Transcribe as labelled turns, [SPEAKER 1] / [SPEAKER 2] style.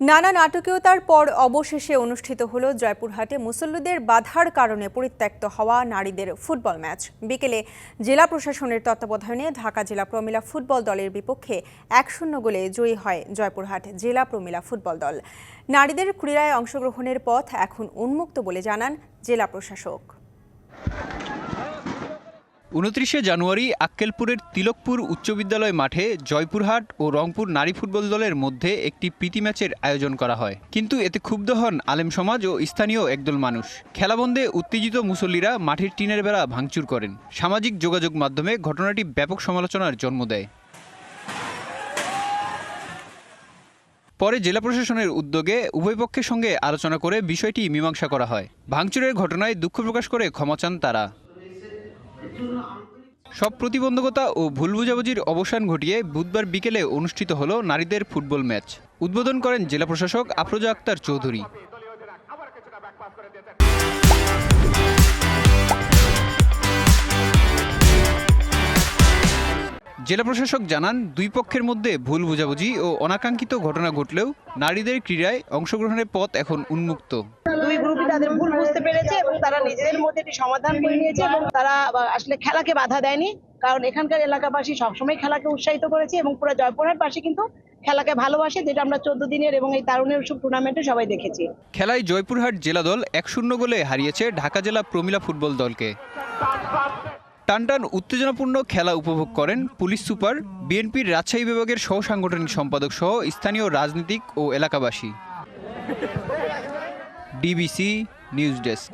[SPEAKER 1] নানা নাটকীয়তার পর অবশেষে অনুষ্ঠিত হল জয়পুরহাটে মুসল্লিদের বাধার কারণে পরিত্যক্ত হওয়া নারীদের ফুটবল ম্যাচ। বিকেলে জেলা প্রশাসনের তত্ত্বাবধানে ঢাকা জেলা প্রমিলা ফুটবল দলের বিপক্ষে এক শূন্য গোলে জয়ী হয় জয়পুরহাট জেলা প্রমিলা ফুটবল দল। নারীদের ক্রীড়ায় অংশগ্রহণের পথ এখন উন্মুক্ত বলে জানান জেলা প্রশাসক।
[SPEAKER 2] উনত্রিশে জানুয়ারি আক্কেলপুরের তিলকপুর উচ্চ বিদ্যালয় মাঠে জয়পুরহাট ও রংপুর নারী ফুটবল দলের মধ্যে একটি প্রীতি ম্যাচের আয়োজন করা হয়। কিন্তু এতে ক্ষুব্ধ হন আলেম সমাজ ও স্থানীয় একদল মানুষ। খেলাবন্ধে উত্তেজিত মুসল্লিরা মাঠের টিনের বেড়া ভাঙচুর করেন। সামাজিক যোগাযোগ মাধ্যমে ঘটনাটি ব্যাপক সমালোচনার জন্ম দেয়। পরে জেলা প্রশাসনের উদ্যোগে উভয় পক্ষের সঙ্গে আলোচনা করে বিষয়টি মীমাংসা করা হয়। ভাঙচুরের ঘটনায় দুঃখ প্রকাশ করে ক্ষমা চান তারা। সব প্রতিবন্ধকতা ও ভুল বুঝাবুঝির অবসান ঘটিয়ে বুধবার বিকেলে অনুষ্ঠিত হল নারীদের ফুটবল ম্যাচ। উদ্বোধন করেন জেলা প্রশাসক আফরোজা আক্তার চৌধুরী। জেলা প্রশাসক জানান, দুই পক্ষের মধ্যে ভুল বোঝাবুঝি ও অনাকাঙ্ক্ষিত ঘটনা ঘটলেও নারীদের ক্রীড়ায় অংশগ্রহণের পথ এখন উন্মুক্ত।
[SPEAKER 3] তাদের ভুল বুঝতে পেরেছে এবং তারা নিজেদের মধ্যে একটি সমাধান করে নিয়েছে এবং তারা আসলে খেলাকে বাধা দেয়নি। কারণ এখানকার এলাকাবাসী সবসময় খেলাকে উৎসাহিত করেছে এবং পুরো জয়পুরহাটবাসী কিন্তু খেলাকে ভালোবাসে যেটা আমরা চোদ্দ দিনের এবং এই তারুণের উৎসব টুর্নামেন্টে সবাই দেখেছি।
[SPEAKER 2] খেলায় জয়পুরহাট জেলা দল এক শূন্য গোলে হারিয়েছে ঢাকা জেলা প্রমিলা ফুটবল দলকে। টানটান উত্তেজনাপূর্ণ খেলা উপভোগ করেন পুলিশ সুপার বিএনপির রাজশাহী বিভাগের সহ সাংগঠনিক সম্পাদক সহ স্থানীয় রাজনীতিক ও এলাকাবাসী। DBC News Desk.